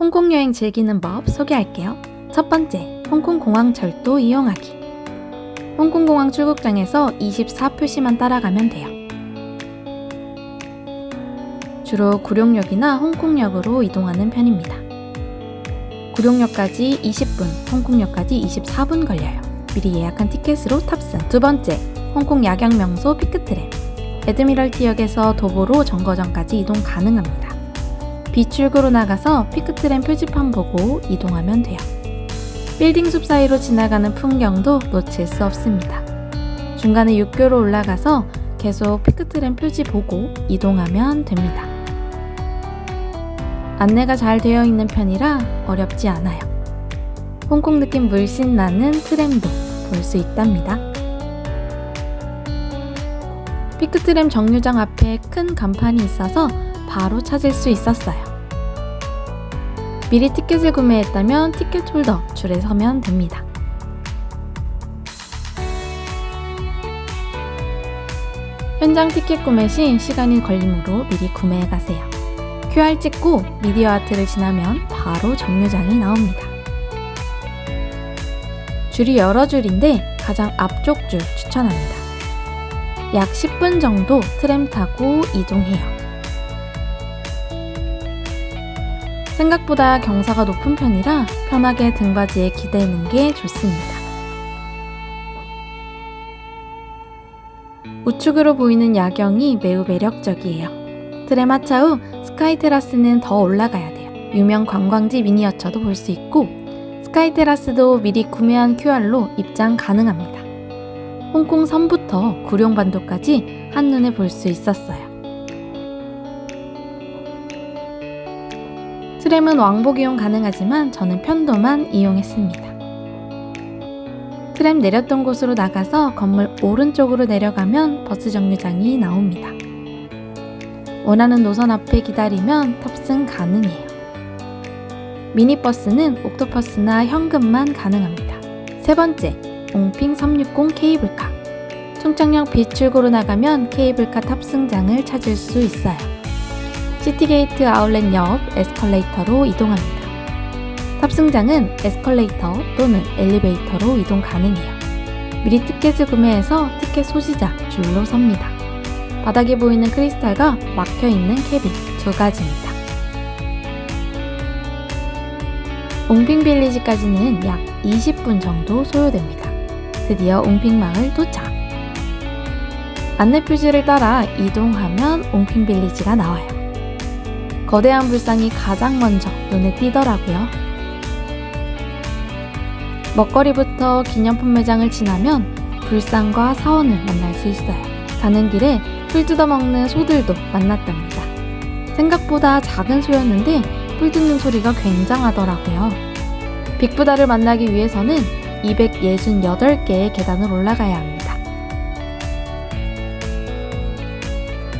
홍콩 여행 즐기는 법 소개할게요. 첫 번째, 홍콩 공항 철도 이용하기. 홍콩 공항 출국장에서 24표시만 따라가면 돼요. 주로 구룡역이나 홍콩역으로 이동하는 편입니다. 구룡역까지 20분, 홍콩역까지 24분 걸려요. 미리 예약한 티켓으로 탑승. 두 번째, 홍콩 야경 명소 피크트램. 에드미럴티 역에서 도보로 정거장까지 이동 가능합니다. 비출구로 나가서 피크트램 표지판 보고 이동하면 돼요. 빌딩 숲 사이로 지나가는 풍경도 놓칠 수 없습니다. 중간에 육교로 올라가서 계속 피크트램 표지 보고 이동하면 됩니다. 안내가 잘 되어 있는 편이라 어렵지 않아요. 홍콩 느낌 물씬 나는 트램도 볼 수 있답니다. 피크트램 정류장 앞에 큰 간판이 있어서 바로 찾을 수 있었어요. 미리 티켓을 구매했다면 티켓 홀더 줄에 서면 됩니다. 현장 티켓 구매 시 시간이 걸리므로 미리 구매해 가세요. QR 찍고 미디어 아트를 지나면 바로 정류장이 나옵니다. 줄이 여러 줄인데 가장 앞쪽 줄 추천합니다. 약 10분 정도 트램 타고 이동해요. 생각보다 경사가 높은 편이라 편하게 등받이에 기대는 게 좋습니다. 우측으로 보이는 야경이 매우 매력적이에요. 하차 후 스카이 테라스는 더 올라가야 돼요. 유명 관광지 미니어처도 볼 수 있고 스카이 테라스도 미리 구매한 QR로 입장 가능합니다. 홍콩 섬부터 구룡반도까지 한눈에 볼 수 있었어요. 트램은 왕복 이용 가능하지만 저는 편도만 이용했습니다. 트램 내렸던 곳으로 나가서 건물 오른쪽으로 내려가면 버스 정류장이 나옵니다. 원하는 노선 앞에 기다리면 탑승 가능해요. 미니버스는 옥토퍼스나 현금만 가능합니다. 세 번째, 옹핑 360 케이블카. 충청역 비출구로 나가면 케이블카 탑승장을 찾을 수 있어요. 시티게이트 아울렛 옆 에스컬레이터로 이동합니다. 탑승장은 에스컬레이터 또는 엘리베이터로 이동 가능해요. 미리 티켓을 구매해서 티켓 소지자 줄로 섭니다. 바닥에 보이는 크리스탈과 막혀 있는 캐빈 두 가지입니다. 옹핑 빌리지까지는 약 20분 정도 소요됩니다. 드디어 옹핑 마을 도착. 안내 표지를 따라 이동하면 옹핑 빌리지가 나와요. 거대한 불상이 가장 먼저 눈에 띄더라고요. 먹거리부터 기념품 매장을 지나면 불상과 사원을 만날 수 있어요. 가는 길에 풀 뜯어먹는 소들도 만났답니다. 생각보다 작은 소였는데 풀 뜯는 소리가 굉장하더라고요. 빅부다를 만나기 위해서는 268개의 계단을 올라가야 합니다.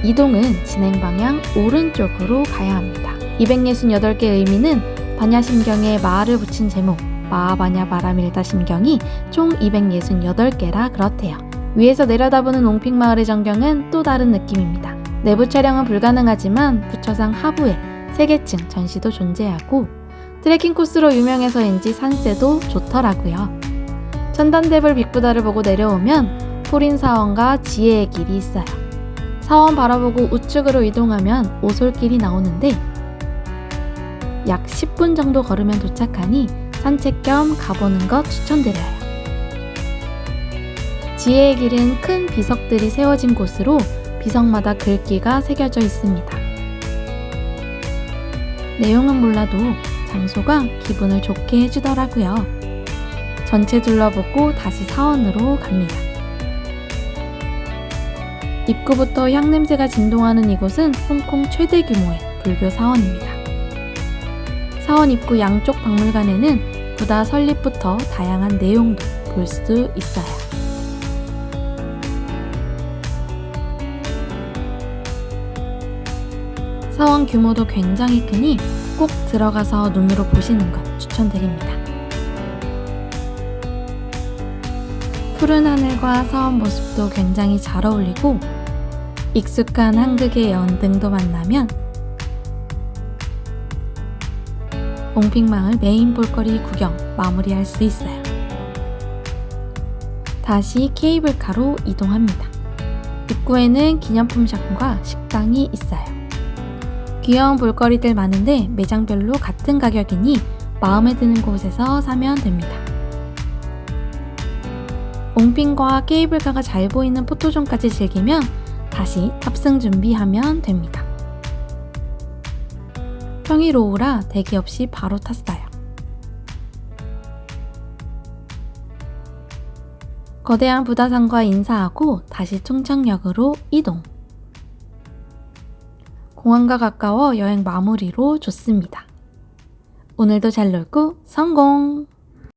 이동은 진행 방향 오른쪽으로 가야 합니다. 268개의 의미는 반야심경에 마를 붙인 제목 마바냐 바라밀다 심경이 총 268개라 그렇대요. 위에서 내려다보는 옹핑마을의 전경은 또 다른 느낌입니다. 내부 촬영은 불가능하지만 부처상 하부에 세계층 전시도 존재하고 트레킹 코스로 유명해서인지 산세도 좋더라고요. 천단대불 빅부다를 보고 내려오면 포린 사원과 지혜의 길이 있어요. 사원 바라보고 우측으로 이동하면 오솔길이 나오는데 약 10분 정도 걸으면 도착하니 산책 겸 가보는 것 추천드려요. 지혜의 길은 큰 비석들이 세워진 곳으로 비석마다 글귀가 새겨져 있습니다. 내용은 몰라도 장소가 기분을 좋게 해주더라고요. 전체 둘러보고 다시 사원으로 갑니다. 입구부터 향냄새가 진동하는 이곳은 홍콩 최대 규모의 불교 사원입니다. 사원 입구 양쪽 박물관에는 부다 설립부터 다양한 내용도 볼 수 있어요. 사원 규모도 굉장히 크니 꼭 들어가서 눈으로 보시는 것 추천드립니다. 푸른 하늘과 사원 모습도 굉장히 잘 어울리고 익숙한 한국의 연 등도 만나면 옹핑마을 메인 볼거리 구경 마무리할 수 있어요. 다시 케이블카로 이동합니다. 입구에는 기념품 샵과 식당이 있어요. 귀여운 볼거리들 많은데 매장별로 같은 가격이니 마음에 드는 곳에서 사면 됩니다. 옹핑과 케이블카가 잘 보이는 포토존까지 즐기면 다시 탑승 준비하면 됩니다. 평일 오후라 대기 없이 바로 탔어요. 거대한 부다산과 인사하고 다시 충청역으로 이동. 공항과 가까워 여행 마무리로 좋습니다. 오늘도 잘 놀고 성공!